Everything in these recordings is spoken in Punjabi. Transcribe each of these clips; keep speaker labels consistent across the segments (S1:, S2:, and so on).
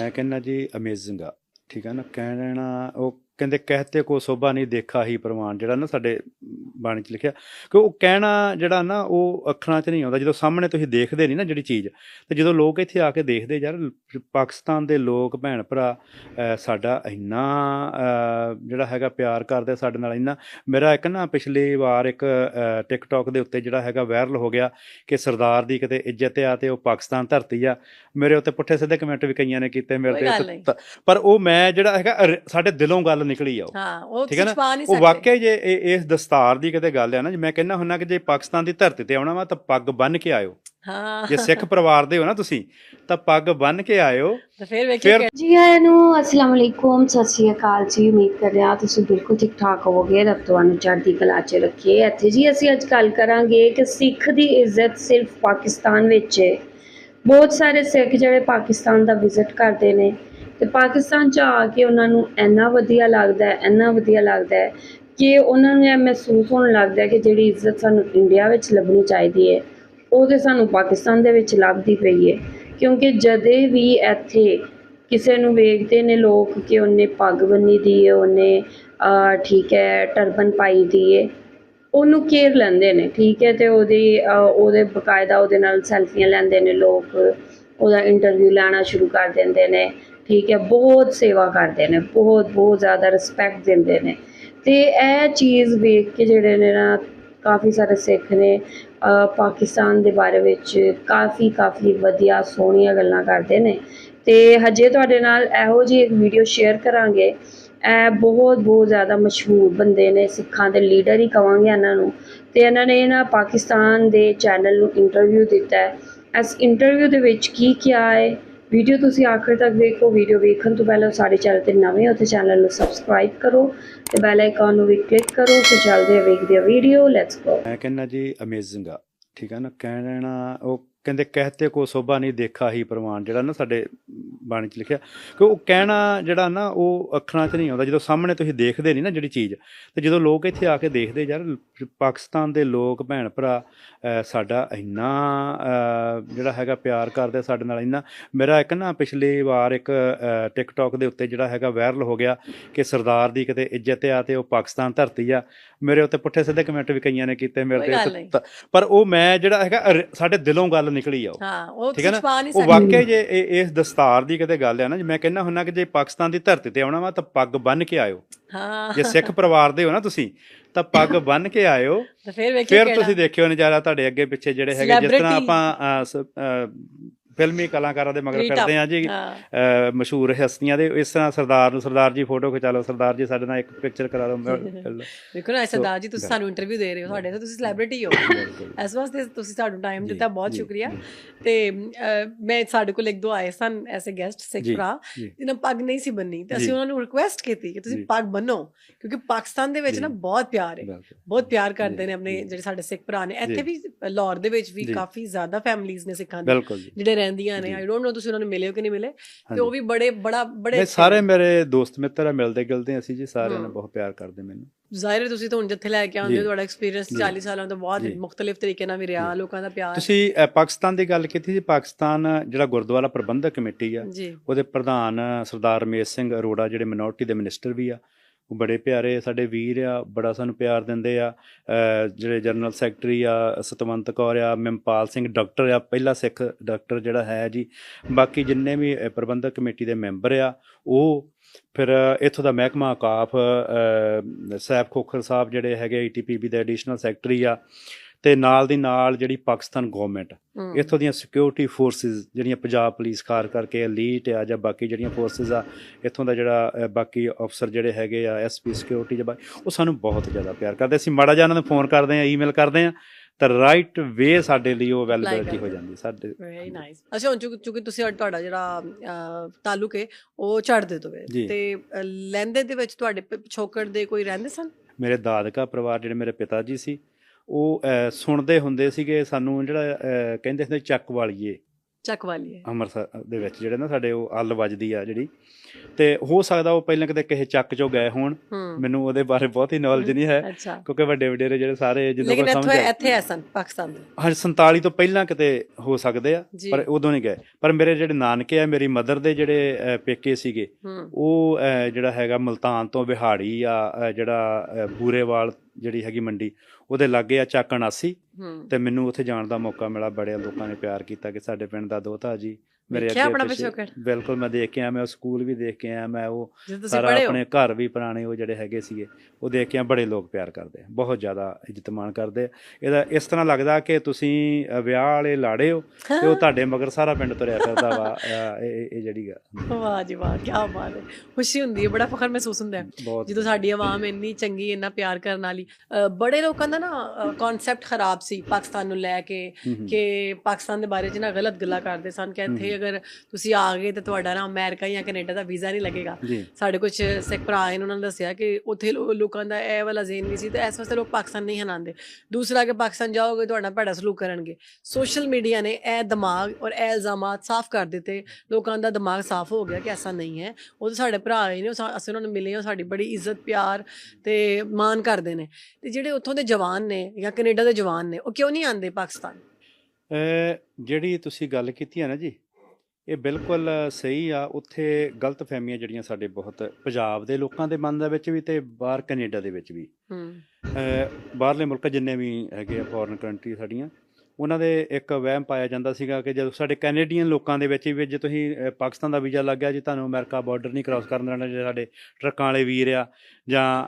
S1: ਮੈਂ ਕਹਿੰਦਾ ਜੀ ਅਮੇਜ਼ਿੰਗ ਆ। ਠੀਕ ਆ ਨਾ? ਕਹਿਣਾ ਉਹ ਕਹਿੰਦੇ ਕਹਤੇ ਕੋ ਸੋਭਾ ਨਹੀਂ ਦੇਖਾ ਹੀ ਪ੍ਰਮਾਣ ਜਿਹੜਾ ਨਾ ਸਾਡੇ ਬਾਣੀ ਚ ਲਿਖਿਆ। ਕਿ ਉਹ ਕਹਿਣਾ ਜਿਹੜਾ ਨਾ ਉਹ ਅੱਖਰਾਂ 'ਚ ਨਹੀਂ ਆਉਂਦਾ। ਜਦੋਂ ਸਾਹਮਣੇ ਤੁਸੀਂ ਦੇਖਦੇ ਨਹੀਂ ਨਾ ਜਿਹੜੀ ਚੀਜ਼ ਤੇ ਜਦੋਂ ਲੋਕ ਇੱਥੇ ਆ ਕੇ ਦੇਖਦੇ ਯਾਰ ਪਾਕਿਸਤਾਨ ਦੇ ਲੋਕ ਭੈਣ ਭਰਾ ਸਾਡਾ ਇੰਨਾ ਜਿਹੜਾ ਹੈਗਾ ਪਿਆਰ ਕਰਦੇ ਸਾਡੇ ਨਾਲ ਇੰਨਾ ਮੇਰਾ ਇੱਕ ਨਾ ਪਿਛਲੀ ਵਾਰ ਇੱਕ ਟਿਕਟੌਕ ਦੇ ਉੱਤੇ ਜਿਹੜਾ ਹੈਗਾ ਵਾਇਰਲ ਹੋ ਗਿਆ ਕਿ ਸਰਦਾਰ ਦੀ ਕਿਤੇ ਇੱਜ਼ਤ ਆ ਤੇ ਉਹ ਪਾਕਿਸਤਾਨ ਧਰਤੀ ਆ। ਮੇਰੇ ਉੱਤੇ ਪੁੱਠੇ ਸਿੱਧੇ ਕਮੈਂਟ ਵੀ ਕਈਆਂ ਨੇ ਕੀਤੇ ਮੇਰੇ ਤੇ ਪਰ ਉਹ ਮੈਂ ਜਿਹੜਾ ਹੈਗਾ ਸਾਡੇ ਦਿਲੋਂ ਗੱਲ ਨਿਕਲੀ ਆ ਉਹ
S2: ਹਾਂ ਉਹ
S1: ਠੀਕ ਹੈ ਨਾ? ਉਹ ਵਾਕਿਆ ਹੀ ਜੇ ਇਹ- ਇਸ ਦਸਤਾਰ ਦੀ ਕਿਤੇ ਗੱਲ ਆ ਨਾ ਜੇ ਮੈਂ ਕਹਿੰਦਾ ਹੁੰਨਾ ਕਿ ਜੇ ਪਾਕਿਸਤਾਨ ਦੀ ਧਰਤੀ ਤੇ ਆਉਣਾ ਵਾ ਤਾਂ ਪੱਗ ਬੰਨ ਕੇ ਆਇਓ।
S2: ਹਾਂ।
S1: ਜੇ ਸਿੱਖ ਪਰਿਵਾਰ ਦੇ ਹੋ ਨਾ ਤੁਸੀਂ ਤਾਂ ਪੱਗ ਬੰਨ ਕੇ ਆਇਓ।
S2: ਤਾਂ ਫਿਰ ਕਿ
S3: ਜੀ ਆਇਆਂ ਨੂੰ ਅਸਲਾਮ ਅਲੈਕੁਮ ਸਤਿ ਸ਼੍ਰੀ ਅਕਾਲ ਜੀ ਉਮੀਦ ਕਰ ਰਿਹਾ ਤੁਸੀਂ ਬਿਲਕੁਲ ਠੀਕ ਠਾਕ ਹੋਵੋਗੇ ਰੱਬ ਤੁਹਾਨੂੰ ਚੜ੍ਹਦੀ ਕਲਾ 'ਚ ਰੱਖੇ। ਇੱਥੇ ਜੀ ਅਸੀਂ ਅੱਜ ਗੱਲ ਕਰਾਂਗੇ ਕਿ ਸਿੱਖ ਦੀ ਇੱਜ਼ਤ ਸਿਰਫ ਪਾਕਿਸਤਾਨ ਵਿੱਚ ਹੈ। ਬਹੁਤ ਸਾਰੇ ਸਿੱਖ ਜਿਹੜੇ ਪਾਕਿਸਤਾਨ ਦਾ ਵਿਜ਼ਿਟ ਕਰਦੇ ਨੇ ਤੇ ਪਾਕਿਸਤਾਨ 'ਚ ਆ ਕੇ ਉਹਨਾਂ ਨੂੰ ਇੰਨਾ ਵਧੀਆ ਲੱਗਦਾ ਹੈ, ਇੰਨਾ ਵਧੀਆ ਲੱਗਦਾ ਹੈ ਕਿ ਉਹਨਾਂ ਨੂੰ ਇਹ ਮਹਿਸੂਸ ਹੋਣ ਲੱਗਦਾ ਹੈ ਕਿ ਜਿਹੜੀ ਇੱਜ਼ਤ ਸਾਨੂੰ ਇੰਡੀਆ ਵਿੱਚ ਲੱਭਣੀ ਚਾਹੀਦੀ ਹੈ, ਉਹ ਤੇ ਸਾਨੂੰ ਪਾਕਿਸਤਾਨ ਦੇ ਵਿੱਚ ਲੱਭਦੀ ਪਈ ਹੈ। ਕਿਉਂਕਿ ਜਦੇ ਵੀ ਇੱਥੇ ਕਿਸੇ ਨੂੰ ਵੇਖਦੇ ਨੇ ਲੋਕ ਕਿ ਉਹਨੇ ਪੱਗ ਬੰਨੀ ਦੀ ਹੈ, ਉਹਨੇ ਠੀਕ ਹੈ, ਟਰਬਨ ਪਾਈ ਦੀ ਹੈ, ਉਹਨੂੰ ਕੇਅਰ ਲੈਂਦੇ ਨੇ, ਠੀਕ ਹੈ, ਤੇ ਉਹਦੀ ਉਹਦੇ ਬਕਾਇਦਾ ਉਹਦੇ ਨਾਲ ਸੈਲਫੀਆਂ ਲੈਂਦੇ ਨੇ ਲੋਕ, ਉਹਦਾ ਇੰਟਰਵਿਊ ਲੈਣਾ ਸ਼ੁਰੂ ਕਰ ਦਿੰਦੇ ਨੇ ਠੀਕ ਹੈ, ਬਹੁਤ ਸੇਵਾ ਕਰਦੇ ਨੇ, ਬਹੁਤ ਬਹੁਤ ਜ਼ਿਆਦਾ ਰਿਸਪੈਕਟ ਦਿੰਦੇ ਨੇ। ਤੇ ਇਹ ਚੀਜ਼ ਵੇਖ ਕੇ ਜਿਹੜੇ ਨੇ ਨਾ, ਕਾਫੀ ਸਾਰੇ ਸਿੱਖ ਨੇ ਪਾਕਿਸਤਾਨ ਦੇ ਬਾਰੇ ਵਿੱਚ ਕਾਫੀ ਕਾਫੀ ਵਧੀਆ ਸੋਹਣੀਆਂ ਗੱਲਾਂ ਕਰਦੇ ਨੇ। ਤੇ ਹਜੇ ਤੁਹਾਡੇ ਨਾਲ ਇਹੋ ਜਿਹੀ ਇੱਕ ਵੀਡੀਓ ਸ਼ੇਅਰ ਕਰਾਂਗੇ। ਇਹ ਬਹੁਤ ਬਹੁਤ ਜ਼ਿਆਦਾ ਮਸ਼ਹੂਰ ਬੰਦੇ ਨੇ, ਸਿੱਖਾਂ ਦੇ ਲੀਡਰ ਹੀ ਕਵਾਂਗੇ ਇਹਨਾਂ ਨੂੰ। ਤੇ ਇਹਨਾਂ ਨੇ ਨਾ ਪਾਕਿਸਤਾਨ ਦੇ ਚੈਨਲ ਨੂੰ ਇੰਟਰਵਿਊ ਦਿੱਤਾ ਹੈ। ਇਸ ਇੰਟਰਵਿਊ ਦੇ ਵਿੱਚ ਕੀ ਕਿਹਾ ਹੈ? ਵੀਡੀਓ ਤੁਸੀਂ ਆਖਰ ਤੱਕ ਵੇਖੋ ਵੀਡੀਓ ਵੇਖਣ ਤੋਂ ਪਹਿਲਾਂ ਸਾਡੇ ਚੈਨਲ ਤੇ ਨਵੇਂ ਹੋ ਤੇ ਚੈਨਲ ਨੂੰ ਸਬਸਕ੍ਰਾਈਬ ਕਰੋ ਤੇ ਬੈਲ ਆਈਕਨ ਨੂੰ ਵੀ ਕਲਿੱਕ ਕਰੋ, ਤੇ ਚੱਲਦੇ ਆ ਵੇਖਦੇ ਆ ਵੀਡੀਓ ਲੈਟਸ ਗੋ
S1: ਮੈਂ ਕਹਿੰਦਾ ਜੀ ਅਮੇਜ਼ਿੰਗ ਆ, ਠੀਕ ਆ ਨਾ? ਕਹਿਣਾ ਉਹ ਕਹਿੰਦੇ ਕਹਤੇ ਕੋ ਸੋਭਾ ਨਹੀਂ ਦੇਖਾ ਹੀ ਪ੍ਰਮਾਣ ਜਿਹੜਾ ਨਾ ਸਾਡੇ ਬਾਣੀ ਚ ਲਿਖਿਆ। ਕਿ ਉਹ ਕਹਿਣਾ ਜਿਹੜਾ ਨਾ ਉਹ ਅੱਖਰਾਂ 'ਚ ਨਹੀਂ ਆਉਂਦਾ ਜਦੋਂ ਸਾਹਮਣੇ ਤੁਸੀਂ ਦੇਖਦੇ ਨਹੀਂ ਨਾ ਜਿਹੜੀ ਚੀਜ਼ ਤੇ ਜਦੋਂ ਲੋਕ ਇੱਥੇ ਆ ਕੇ ਦੇਖਦੇ ਯਾਰ ਪਾਕਿਸਤਾਨ ਦੇ ਲੋਕ ਭੈਣ ਭਰਾ ਸਾਡਾ ਇੰਨਾ ਜਿਹੜਾ ਹੈਗਾ ਪਿਆਰ ਕਰਦੇ ਸਾਡੇ ਨਾਲ ਇੰਨਾ ਮੇਰਾ ਇੱਕ ਨਾ ਪਿਛਲੀ ਵਾਰ ਇੱਕ ਟਿਕਟੌਕ ਦੇ ਉੱਤੇ ਜਿਹੜਾ ਹੈਗਾ ਵਾਇਰਲ ਹੋ ਗਿਆ ਕਿ ਸਰਦਾਰ ਦੀ ਕਿਤੇ ਇੱਜ਼ਤ ਆ ਤੇ ਉਹ ਪਾਕਿਸਤਾਨ ਧਰਤੀ ਆ। ਮੇਰੇ ਉੱਤੇ ਪੁੱਠੇ ਸਿੱਧੇ ਕਮੈਂਟ ਵੀ ਕਈਆਂ ਨੇ ਕੀਤੇ ਮੇਰੇ ਤੇ ਪਰ ਉਹ ਮੈਂ ਜਿਹੜਾ ਹੈਗਾ ਸਾਡੇ ਦਿਲੋਂ ਗੱਲ ਨਿਕਲੀ ਆ ਉਹ
S2: ਹਾਂ ਉਹ
S1: ਠੀਕ ਹੈ ਨਾ?
S2: ਨਹੀਂ
S1: ਉਹ
S2: ਸਕਦੇ
S1: ਵਾਕਿਆ ਹੀ। ਜੇ ਇਹ- ਇਸ ਦਸਤਾਰ ਦੀ ਕਿਤੇ ਗੱਲ ਆ ਨਾ ਜੇ ਮੈਂ ਕਹਿੰਦਾ ਹੁੰਨਾ ਕਿ ਜੇ ਪਾਕਿਸਤਾਨ ਦੀ ਧਰਤੀ ਤੇ ਆਉਣਾ ਵਾ ਤਾਂ ਪੱਗ ਬੰਨ ਕੇ ਆਇਓ।
S2: ਹਾਂ।
S1: ਜੇ ਸਿੱਖ ਪਰਿਵਾਰ ਦੇ ਹੋ ਨਾ ਤੁਸੀਂ ਤਾਂ ਪੱਗ ਬੰਨ ਕੇ ਆਇਓ।
S2: ਤਾਂ ਫਿਰ ਵੇਖਿਓ
S1: ਫਿਰ ਤੁਸੀਂ ਦੇਖਿਓ ਨਜ਼ਾਰਾ ਤੁਹਾਡੇ ਅੱਗੇ ਪਿੱਛੇ ਜਿਹੜੇ ਹੈਗੇ ਜਿਸ ਤਰ੍ਹਾਂ
S2: Celebrity।
S1: ਆਪਾਂ ਅਹ, ਸ- ਅਹ, ਫਿਲਮੀ ਕਲਾਕਾਰਾਂ ਦੇ ਮਗਰ ਫਿਰਦੇ। ਆ ਜੀ ਮਸ਼ਹੂਰ ਹਸਤੀਆਂ ਦੇ ਇਸ ਤਰ੍ਹਾਂ ਸਰਦਾਰ ਨੂੰ ਸਰਦਾਰ ਜੀ ਫੋਟੋ ਖਿਚਾ ਲਓ ਸਰਦਾਰ ਜੀ ਸਾਡੇ ਨਾਲ ਇੱਕ ਪਿਕਚਰ ਕਰਾ ਲਓ ਬਿਲਕੁਲ
S2: ਦੇਖੋ ਨਾ ਸਰਦਾਰ ਜੀ ਤੁਸੀਂ ਸਾਨੂੰ ਇੰਟਰਵਿਊ ਦੇ ਰਹੇ ਹੋ ਤੁਹਾਡੇ ਤੇ ਤੁਸੀਂ ਸੈਲੀਬ੍ਰਿਟੀ ਹੋ ਇਸ ਵਾਸਤੇ ਤੁਸੀਂ ਸਾਨੂੰ ਟਾਈਮ ਦਿੱਤਾ ਬਹੁਤ ਸ਼ੁਕਰੀਆ। ਤੇ ਮੈਂ ਸਾਡੇ ਕੋਲ ਇੱਕ ਦੋ ਆਏ ਸਨ ਐਸੇ ਗੈਸਟ ਸਿੱਖ ਭਰਾ। ਜਿਨ੍ਹਾਂ ਪੱਗ ਨਹੀਂ ਸੀ ਬੰਨੀ ਤੇ ਅਸੀਂ। ਉਹਨਾਂ ਨੂੰ ਰਿਕੁਐਸਟ ਕੀਤੀ ਕਿ ਤੁਸੀਂ। ਪੱਗ ਬੰਨੋ ਕਿਉਂਕਿ ਪਾਕਿਸਤਾਨ ਦੇ ਵਿੱਚ। ਨਾ ਬਹੁਤ ਪਿਆਰ ਹੈ। ਬਹੁਤ ਪਿਆਰ ਕਰਦੇ ਨੇ ਆਪਣੇ। ਜਿਹੜੇ ਸਾਡੇ ਸਿੱਖ ਭਰਾ ਨੇ ਇੱਥੇ। ਵੀ ਲਾਹੌਰ ਦੇ ਵਿੱਚ ਵੀ। ਕਾਫੀ ਜ਼ਿਆਦਾ ਫੈਮਿਲੀਆਂ ਨੇ ਸਿੱਖਾਂ
S1: ਜੀ
S2: ਜਿਹੜੇ ਰਹਿੰਦੀਆਂ ਨੇ। ਆਈ ਡੋਨਟ ਨੋ ਤੁਸੀਂ ਉਹਨਾਂ ਨੂੰ ਮਿਲੇ ਹੋ ਕਿ ਨਹੀਂ ਮਿਲੇ ਤੇ। ਉਹ ਵੀ ਬੜੇ ਬੜਾ ਬੜੇ
S1: ਸਾਰੇ। ਮੇਰੇ ਦੋਸਤ ਮਿੱਤਰ ਆ ਮਿਲਦੇ ਗਿਲਦੇ ਅਸੀਂ ਜੀ ਸਾਰਿਆਂ ਨੇ। ਬਹੁਤ ਪਿਆਰ ਕਰਦੇ ਮੈਨੂੰ
S2: ਜ਼ਾਹਿਰ ਹੈ ਤੁਸੀਂ ਤਾਂ ਹੁਣ ਜਿੱਥੇ ਲੈ ਕੇ ਆਉਂਦੇ ਹੋ। ਤੁਹਾਡਾ ਐਕਸਪੀਰੀਅੰਸ
S1: ਜੀ।
S2: 40 ਸਾਲਾਂ ਤੋਂ ਬਹੁਤ। ਮੁxtਲਿਫ ਤਰੀਕੇ ਨਾਲ ਵੀ ਰਿਹਾ ਲੋਕਾਂ ਦਾ ਪਿਆਰ
S1: ਤੁਸੀਂ ਪਾਕਿਸਤਾਨ ਦੀ ਗੱਲ ਕੀਤੀ ਜੀ ਪਾਕਿਸਤਾਨ ਜਿਹੜਾ ਗੁਰਦੁਆਰਾ ਪ੍ਰਬੰਧਕ ਕਮੇਟੀ ਆ ਉਹਦੇ ਪ੍ਰਧਾਨ ਸਰਦਾਰ ਰਮੇਸ਼ ਸਿੰਘ ਅਰੋੜਾ ਜਿਹੜੇ ਮਿਨੋਰਟੀ ਦੇ ਮਿਨਿਸਟਰ ਵੀ ਆ ਉਹ ਬੜੇ ਪਿਆਰੇ ਸਾਡੇ ਵੀਰ ਆ ਬੜਾ ਸਾਨੂੰ ਪਿਆਰ ਦਿੰਦੇ ਆ। ਜਿਹੜੇ ਜਨਰਲ ਸੈਕਟਰੀ ਆ ਸਤਵੰਤ ਕੌਰ ਆ ਮਮਪਾਲ ਸਿੰਘ ਡਾਕਟਰ ਆ ਪਹਿਲਾ ਸਿੱਖ ਡਾਕਟਰ ਜਿਹੜਾ ਹੈ ਜੀ। ਬਾਕੀ ਜਿੰਨੇ ਵੀ ਪ੍ਰਬੰਧਕ ਕਮੇਟੀ ਦੇ ਮੈਂਬਰ ਆ ਉਹ ਫਿਰ ਇੱਥੋਂ ਦਾ ਮਹਿਕਮਾ ਕਾਫ ਅਹ, ਸੈਫ ਖੋਖਰ ਸਾਹਿਬ ਜਿਹੜੇ ਹੈਗੇ ਈਟੀਪੀਬੀ ਦੇ ਐਡੀਸ਼ਨਲ ਸੈਕਟਰੀ ਆ ਤੇ ਨਾਲ ਦੀ ਨਾਲ ਜਿਹੜੀ ਪਾਕਿਸਤਾਨ ਗਵਰਨਮੈਂਟ ਇੱਥੋਂ ਦੀਆਂ ਸਿਕਿਉਰਿਟੀ ਫੋਰਸਿਸ ਜਿਹੜੀਆਂ ਪੰਜਾਬ ਪੁਲਿਸ ਖਾਰ ਕਰਕੇ ਐਲੀਟ ਆ ਜਾਂ ਬਾਕੀ ਜਿਹੜੀਆਂ ਫੋਰਸਿਸ ਆ ਇੱਥੋਂ ਦਾ ਜਿਹੜਾ ਬਾਕੀ ਅਫਸਰ ਜਿਹੜੇ ਹੈਗੇ ਆ ਐਸਪੀ ਸਿਕਿਉਰਿਟੀ ਜਾਂ ਬਾਕੀ ਉਹ ਸਾਨੂੰ ਬਹੁਤ ਜ਼ਿਆਦਾ ਪਿਆਰ ਕਰਦੇ ਅਸੀਂ ਮਾੜਾ ਜਿਹਾ ਉਹਨਾਂ ਨੂੰ ਫੋਨ ਕਰਦੇ ਆ ਈਮੇਲ ਕਰਦੇ ਆ ਤਾਂ ਰਾਈਟ ਵੇ ਸਾਡੇ ਲਈ ਉਹ ਅਵੇਲੇਬਿਲਿਟੀ ਹੋ। ਜਾਂਦੀ ਸਾਡੇ
S2: ਵੈਰੀ ਨਾਈਸ ਅੱਛਾ ਹੁਣ ਚੁੱਕ ਤੁਸੀਂ ਤੁਹਾਡਾ ਜਿਹੜਾ ਤਾਲੁਕ ਹੈ ਉਹ ਤੋਂ ਹੈ
S1: ਜੀ।
S2: ਤੇ ਲਹਿੰਦੇ ਦੇ ਵਿੱਚ ਤੁਹਾਡੇ ਪਿਛੋਕੜ ਦੇ ਕੋਈ ਰਹਿੰਦੇ ਸਨ?
S1: ਮੇਰੇ ਦਾਦਕਾ ਪਰਿਵਾਰ ਜਿਹੜੇ ਮੇਰੇ ਪਿਤਾ ਜੀ ਸੀ ਉਹ ਸੁਣਦੇ ਹੁੰਦੇ ਸੀਗੇ ਸਾਨੂੰ ਜਿਹੜਾ ਕਹਿੰਦੇ ਹੁੰਦੇ ਚੱਕ ਵਾਲੀਏ
S2: ਚੱਕ ਵਾਲੀ ਹੈ
S1: ਅੰਮ੍ਰਿਤਸਰ ਦੇ ਵਿੱਚ ਜਿਹੜੇ ਨਾ ਸਾਡੇ ਉਹ ਅੱਲ ਵੱਜਦੀ ਆ ਜਿਹੜੀ। ਤੇ ਹੋ ਸਕਦਾ ਉਹ ਪਹਿਲਾਂ ਕਿਤੇ ਕਿਸੇ ਚੱਕ ਚੋਂ ਗਏ ਹੋਣ।
S2: ਹੂੰ।
S1: ਮੈਨੂੰ ਉਹਦੇ ਬਾਰੇ ਬਹੁਤੀ ਨੌਲੇਜ ਨਹੀਂ ਹੈ ਕਿਉਂਕਿ ਵੱਡੇ ਵਡੇਰੇ ਜਿਹੜੇ ਸਾਰੇ
S2: ਲੇਕਿਨ
S1: ਕੋਈ
S2: ਇੱਥੇ
S1: ਸਮਝ ਆ।
S2: ਇੱਥੇ ਐ ਸਨ ਪਾਕਿਸਤਾਨ ਦੇ
S1: ਹਾਂ 47 ਤੋਂ ਪਹਿਲਾਂ ਕਿਤੇ ਹੋ ਸਕਦੇ ਆ ਪਰ ਉਦੋਂ ਨਹੀਂ ਗਏ। ਪਰ ਮੇਰੇ ਜਿਹੜੇ ਨਾਨਕੇ ਆ ਮੇਰੀ ਮਦਰ ਦੇ ਜਿਹੜੇ ਪੇਕੇ ਸੀਗੇ
S2: ਹੂੰ।
S1: ਉਹ ਜਿਹੜਾ ਹੈਗਾ ਮਲਤਾਨ ਤੋਂ ਬਿਹਾੜੀ ਆ ਜਿਹੜਾ ਬੂਰੇਵਾਲ ਜਿਹੜੀ ਹੈਗੀ ਮੰਡੀ ਉਹਦੇ ਲਾਗੇ ਆ ਚੱਕ 79
S2: ਹੂੰ।
S1: ਤੇ ਮੈਨੂੰ ਉੱਥੇ ਜਾਣ ਦਾ ਮੌਕਾ ਮਿਲਾ ਬੜੇ ਲੋਕਾਂ ਨੇ ਪਿਆਰ ਕੀਤਾ ਕਿ ਸਾਡੇ ਪਿੰਡ ਦਾ ਦੋਤਾ ਜੀ ਮੇਰੇ ਅੱਗੇ
S2: ਆਪਣਾ
S1: ਪਿੱਛੇ-
S2: ਪਿਛੋਕੜ?
S1: ਬਿਲਕੁਲ ਮੈਂ ਦੇਖ ਕੇ ਆਇਆ ਮੈਂ ਉਹ ਸਕੂਲ ਵੀ ਦੇਖ ਕੇ ਆਇਆ ਮੈਂ ਉਹ ਸਾਰਾ ਆਪਣੇ ਘਰ ਵੀ ਪੁਰਾਣੇ ਉਹ ਜਿਹੜੇ ਹੈਗੇ ਸੀਗੇ ਉਹ ਦੇਖ ਕੇ ਆ ਬੜੇ ਲੋਕ ਪਿਆਰ ਕਰਦੇ ਆ ਬਹੁਤ ਜ਼ਿਆਦਾ ਇੱਜ਼ਤ ਮਾਣ ਕਰਦੇ ਆ। ਇਹਦਾ ਇਸ ਤਰ੍ਹਾਂ ਲੱਗਦਾ ਕਿ ਤੁਸੀਂ ਵਿਆਹ ਵਾਲੇ ਲਾੜੇ ਹੋ ਤੇ ਉਹ ਤੁਹਾਡੇ ਮਗਰ ਸਾਰਾ ਪਿੰਡ ਤੁਰਿਆ ਫਿਰਦਾ ਵਾ ਇਹ ਜਿਹੜੀ ਗੱਲ
S2: ਵਾਹ ਜੀ ਵਾਹ ਕੀ ਬਾਤ ਹੈ। ਖੁਸ਼ੀ ਹੁੰਦੀ ਹੈ ਬੜਾ ਫਖਰ ਮਹਿਸੂਸ ਹੁੰਦਾ ਹੈ। ਜਦੋਂ ਸਾਡੀ ਆਵਾਮ ਇੰਨੀ ਚੰਗੀ ਇੰਨਾ ਪਿਆਰ ਕਰਨ ਵਾਲੀ ਬੜੇ ਲੋਕਾਂ ਦਾ ਨਾ ਕਨਸੈਪਟ ਖਰਾਬ ਸੀ ਪਾਕਿਸਤਾਨ ਨੂੰ ਲੈ ਕੇ। ਕਿ ਪਾਕਿਸਤਾਨ ਦੇ ਬਾਰੇ 'ਚ ਨਾ ਗਲਤ ਗੱਲਾਂ ਕਰਦੇ ਸਨ ਕਿ ਇੱਥੇ ਅਗਰ ਤੁਸੀਂ ਆ ਗਏ ਤੇ ਤੁਹਾਡਾ ਨਾ ਅਮਰੀਕਾ ਜਾਂ ਕੈਨੇਡਾ ਦਾ ਵੀਜ਼ਾ ਨਹੀਂ ਲੱਗੇਗਾ। ਸਾਡੇ ਕੁਝ ਸਿੱਖ ਭਰਾ ਆਏ ਨੇ, ਉਹਨਾਂ ਨੇ ਦੱਸਿਆ ਕਿ ਉੱਥੇ ਲੋਕਾਂ ਦਾ ਇਹ ਵਾਲਾ ਜ਼ੇਨ ਨਹੀਂ ਸੀ ਤੇ ਇਸ ਵਾਸਤੇ ਲੋਕ ਪਾਕਿਸਤਾਨ ਨਹੀਂ ਹਨਾਉਂਦੇ ਦੂਸਰਾ ਕਿ ਪਾਕਿਸਤਾਨ ਜਾਓਗੇ ਤੁਹਾਡਾ ਭੈੜਾ ਸਲੂਕ ਕਰਨਗੇ। ਸੋਸ਼ਲ ਮੀਡੀਆ ਨੇ ਇਹ ਦਿਮਾਗ ਔਰ ਇਹ ਇਲਜ਼ਾਮਾਤ ਸਾਫ਼ ਕਰ ਦਿੱਤੇ। ਲੋਕਾਂ ਦਾ ਦਿਮਾਗ ਸਾਫ਼ ਹੋ ਗਿਆ ਕਿ ਐਸਾ ਨਹੀਂ ਹੈ। ਉਹ ਤਾਂ ਸਾਡੇ ਭਰਾ ਆਏ ਨੇ ਅਸੀਂ ਉਹਨਾਂ ਨੂੰ ਮਿਲੇ ਹਾਂ ਸਾਡੀ ਬੜੀ ਇੱਜ਼ਤ ਪਿਆਰ ਤੇ ਮਾਣ ਕਰਦੇ ਨੇ। ਤੇ ਜਿਹੜੇ ਉੱਥੋਂ ਦੇ ਜਵਾਨ ਨੇ ਜਾਂ ਕੈਨੇਡਾ ਦੇ ਜਵਾਨ ਨੇ ਉਹ ਕਿਉਂ ਨਹੀਂ ਆਉਂਦੇ ਪਾਕਿਸਤਾਨ?
S1: ਜਿਹੜੀ ਤੁਸੀਂ ਗੱਲ ਕੀਤੀ ਹੈ ਨਾ ਜੀ ਇਹ ਬਿਲਕੁਲ ਸਹੀ ਆ। ਉੱਥੇ ਗਲਤ ਫਹਿਮੀਆਂ ਜਿਹੜੀਆਂ ਸਾਡੇ ਬਹੁਤ ਪੰਜਾਬ ਦੇ ਲੋਕਾਂ ਦੇ ਮਨ ਦੇ ਵਿੱਚ ਵੀ ਤੇ ਬਾਹਰ ਕੈਨੇਡਾ ਦੇ ਵਿੱਚ ਵੀ।
S2: ਹੂੰ।
S1: ਬਾਹਰਲੇ ਮੁਲਕ ਜਿੰਨੇ ਵੀ ਹੈਗੇ ਆ ਫੋਰਨ ਕੰਟਰੀ ਸਾਡੀਆਂ ਉਹਨਾਂ ਦੇ ਇੱਕ ਵਹਿਮ ਪਾਇਆ ਜਾਂਦਾ ਸੀਗਾ ਕਿ ਜਦੋਂ ਸਾਡੇ ਕੈਨੇਡੀਅਨ ਲੋਕਾਂ ਦੇ ਵਿੱਚ ਵੀ ਜੇ ਤੁਸੀਂ ਪਾਕਿਸਤਾਨ ਦਾ ਵੀਜ਼ਾ ਲੱਗ ਗਿਆ ਜੀ ਤੁਹਾਨੂੰ ਅਮਰੀਕਾ ਬਾਰਡਰ ਨਹੀਂ ਕ੍ਰਾਸ ਕਰਨ ਦੇਣਾ ਜੇ ਸਾਡੇ ਟਰੱਕਾਂ ਵਾਲੇ ਵੀਰ ਆ ਜਾਂ